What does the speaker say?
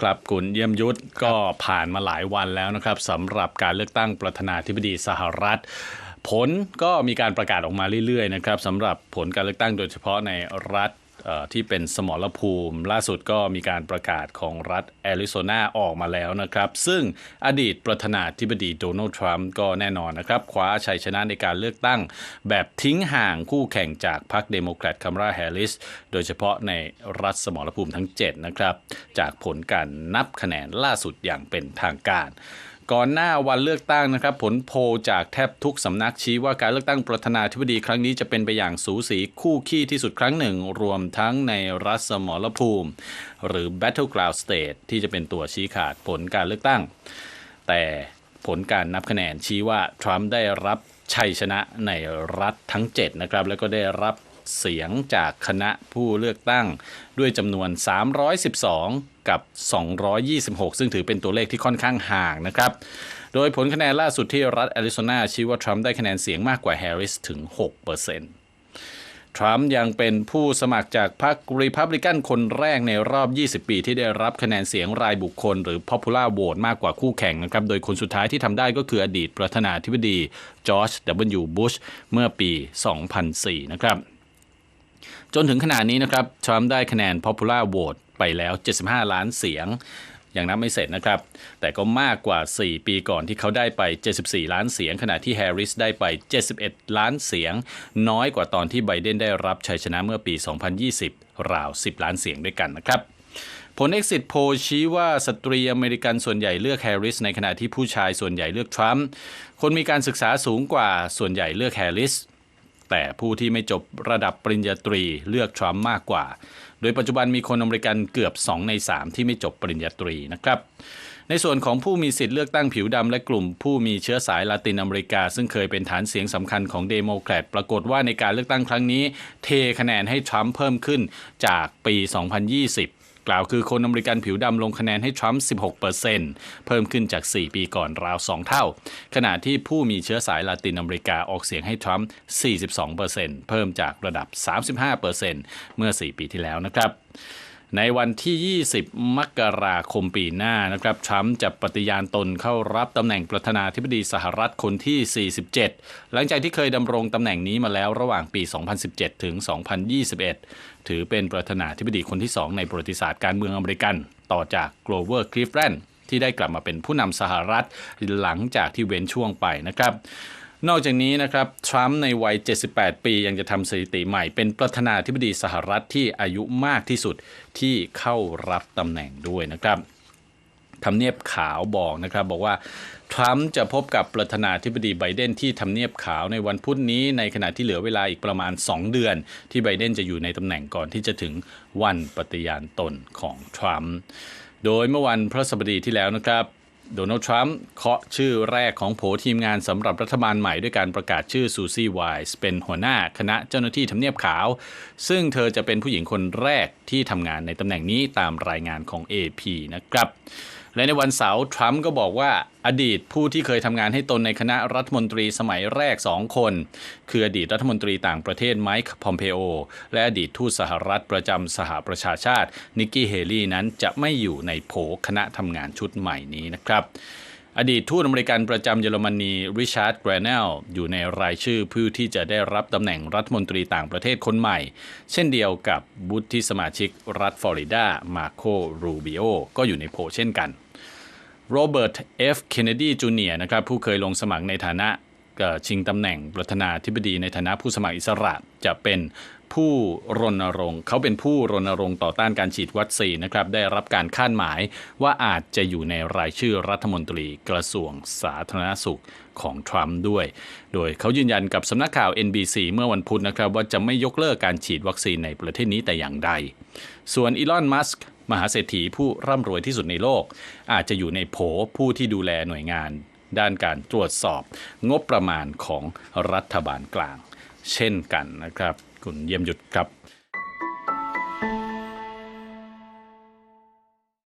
ครับคุณเยี่ยมยุทธก็ผ่านมาหลายวันแล้วนะครับสำหรับการเลือกตั้งประธานาธิบดีสหรัฐ ผลก็มีการประกาศออกมาเรื่อยๆนะครับสำหรับผลการเลือกตั้งโดยเฉพาะในรัฐ ที่เป็นสมรภูมิ ล่าสุดก็มีการประกาศของรัฐแอริโซนาออกมาแล้วนะครับ ซึ่งอดีตประธานาธิบดีโดนัลด์ทรัมป์ก็แน่นอนนะครับ คว้าชัยชนะในการเลือกตั้ง แบบทิ้งห่างคู่แข่งจากพรรคเดโมแครตคัมราแฮร์ริส โดยเฉพาะในรัฐสมรภูมิทั้ง 7 นะครับ จากผลการนับคะแนนล่าสุดอย่างเป็นทางการ ก่อนหน้าวันเลือกตั้งนะครับ ผลโพลจากแทบทุกสำนักชี้ว่าการเลือกตั้งประธานาธิบดีครั้งนี้จะเป็นไปอย่างสูสีคู่ขี้ที่สุดครั้งหนึ่ง รวมทั้งในรัฐสมรภูมิ หรือ Battleground State ที่จะเป็นตัวชี้ขาดผลการเลือกตั้ง แต่ผลการนับคะแนนชี้ว่า ทรัมป์ได้รับชัยชนะในรัฐทั้ง 7 นะครับ แล้วก็ได้รับเสียงจากคณะผู้เลือกตั้งด้วยจำนวน 312 กับ 226 ซึ่งถือเป็นตัวเลขที่ค่อนข้างห่างนะครับ โดยผลคะแนนล่าสุดที่รัฐแอริโซนาชี้ว่าทรัมป์ได้คะแนนเสียงมากกว่าแฮร์ริสถึง 6%ทรัมป์ยังเป็นผู้สมัครจากพรรครีพับลิกันคนแรกในรอบ 20 ปีที่ได้รับคะแนนเสียงรายบุคคล หรือ popular vote มากกว่าคู่แข่งนะครับ โดยคนสุดท้ายที่ทำได้ก็คืออดีตประธานาธิบดีจอร์จ W. บุชเมื่อปี 2004 นะครับ จนถึงขณะนี้นะครับ ทรัมป์ได้คะแนน popular vote ไปแล้ว 75 ล้านเสียงยังนับไม่เสร็จนะครับ แต่ก็มากกว่า 4 ปีก่อนที่เขาได้ไป 74 ล้านเสียง ขณะที่แฮร์ริสได้ไป 71 ล้านเสียง น้อยกว่าตอนที่ไบเดนได้รับชัยชนะเมื่อปี 2020 ราว 10 ล้านเสียงด้วยกันนะครับ ผล Exit Poll ชี้ว่าสตรีอเมริกันส่วนใหญ่เลือกแฮร์ริสในขณะที่ผู้ชายส่วนใหญ่เลือกทรัมป์ คนมีการศึกษาสูงกว่าส่วนใหญ่เลือกแฮร์ริส แต่ผู้ที่ไม่จบระดับปริญญาตรีเลือกทรัมป์มากกว่า โดยปัจจุบันมีคนอเมริกันเกือบ 2 ใน 3 ที่ไม่จบปริญญาตรีนะครับในส่วนของผู้มีสิทธิ์เลือกตั้งผิวดำและกลุ่มผู้มีเชื้อสายลาตินอเมริกา ซึ่งเคยเป็นฐานเสียงสำคัญของเดโมแครตปรากฏว่าในการเลือกตั้งครั้งนี้ เทคะแนนให้ทรัมป์เพิ่มขึ้นจากปี 2020 กล่าวคือคนอเมริกันผิวดำลงคะแนนให้ทรัมป์ 16%เพิ่มขึ้นจาก 4 ปีก่อนราว 2 เท่า ขณะที่ผู้มีเชื้อสายลาตินอเมริกาออกเสียงให้ทรัมป์ 42%เพิ่มจากระดับ 35%เมื่อ 4 ปีที่แล้วนะครับ ในวันที่ 20 มกราคมปีหน้านะครับทรัมป์จะปฏิญาณตนเข้ารับตำแหน่งประธานาธิบดีสหรัฐคนที่ 47 หลังจากที่เคยดำรงตำแหน่งนี้มาแล้วระหว่างปี 2017 ถึง 2021 ถือเป็นประธานาธิบดีคนที่ 2 ในประวัติศาสตร์การเมืองอเมริกัน ต่อจากโกลเวอร์คลิฟแลนด์ที่ได้กลับมาเป็นผู้นำสหรัฐหลังจากที่เว้นช่วงไปนะครับ นอกจากนี้นะครับทรัมป์ในวัย 78 ปียังจะทำสถิติใหม่ เป็นประธานาธิบดีสหรัฐที่อายุมากที่สุดที่เข้ารับตำแหน่งด้วยนะครับทำเนียบขาวบอกนะครับบอกว่าทรัมป์จะพบกับประธานาธิบดีไบเดนที่ทำเนียบขาวในวันพุธนี้ในขณะที่เหลือเวลาอีกประมาณ 2 เดือน ที่ไบเดนจะอยู่ในตำแหน่งก่อนที่จะถึงวันปฏิญาณตนของทรัมป์โดยเมื่อวันพฤหัสบดีที่แล้วนะครับ โดนัลด์ทรัมป์เคาะชื่อแรกของโผทีมงานสำหรับรัฐบาลใหม่ด้วยการประกาศชื่อซูซี่ไวส์เป็นหัวหน้าคณะเจ้าหน้าที่ทำเนียบขาว ซึ่งเธอจะเป็นผู้หญิงคนแรกที่ทำงานในตำแหน่งนี้ตามรายงานของ AP นะครับ และในวันเสาร์ทรัมป์ก็บอกว่าอดีตผู้ที่เคยทำงานให้ตนในคณะรัฐมนตรีสมัยแรก 2 คน คืออดีตรัฐมนตรีต่างประเทศไมค์พอมเพโอ และอดีตทูตสหรัฐประจำสหประชาชาตินิกกี้เฮลี่นั้นจะไม่อยู่ในโผคณะทำงานชุดใหม่นี้นะครับ อดีตทูตอเมริกันประจำเยอรมนีริชาร์ดแกรเนลอยู่ในรายชื่อผู้ที่จะได้รับตำแหน่งรัฐมนตรีต่างประเทศคนใหม่ เช่นเดียวกับบุตรที่สมาชิกรัฐฟลอริดามาโครูบิโอก็อยู่ในโผเช่นกันโรเบิร์ตเอฟเคนเนดีจูเนียนะครับผู้เคยลงสมัครในฐานะชิงตำแหน่งประธานาธิบดีในฐานะผู้สมัครอิสระจะเป็น ผู้รณรงค์เขาเป็นผู้รณรงค์ต่อต้านการฉีดวัคซีนนะครับได้รับการคาดหมายว่าอาจจะอยู่ในรายชื่อรัฐมนตรีกระทรวงสาธารณสุขของทรัมป์ด้วย โดยเขายืนยันกับสำนักข่าว NBC เมื่อวันพุธนะครับว่าจะไม่ยกเลิกการฉีดวัคซีนในประเทศนี้แต่อย่างใด ส่วนอีลอน มัสก์มหาเศรษฐีผู้ร่ำรวยที่สุดในโลก อาจจะอยู่ในโผผู้ที่ดูแลหน่วยงาน ด้านการตรวจสอบงบประมาณของรัฐบาลกลาง เช่นกันนะครับ คุณเยี่ยมหยุดครับ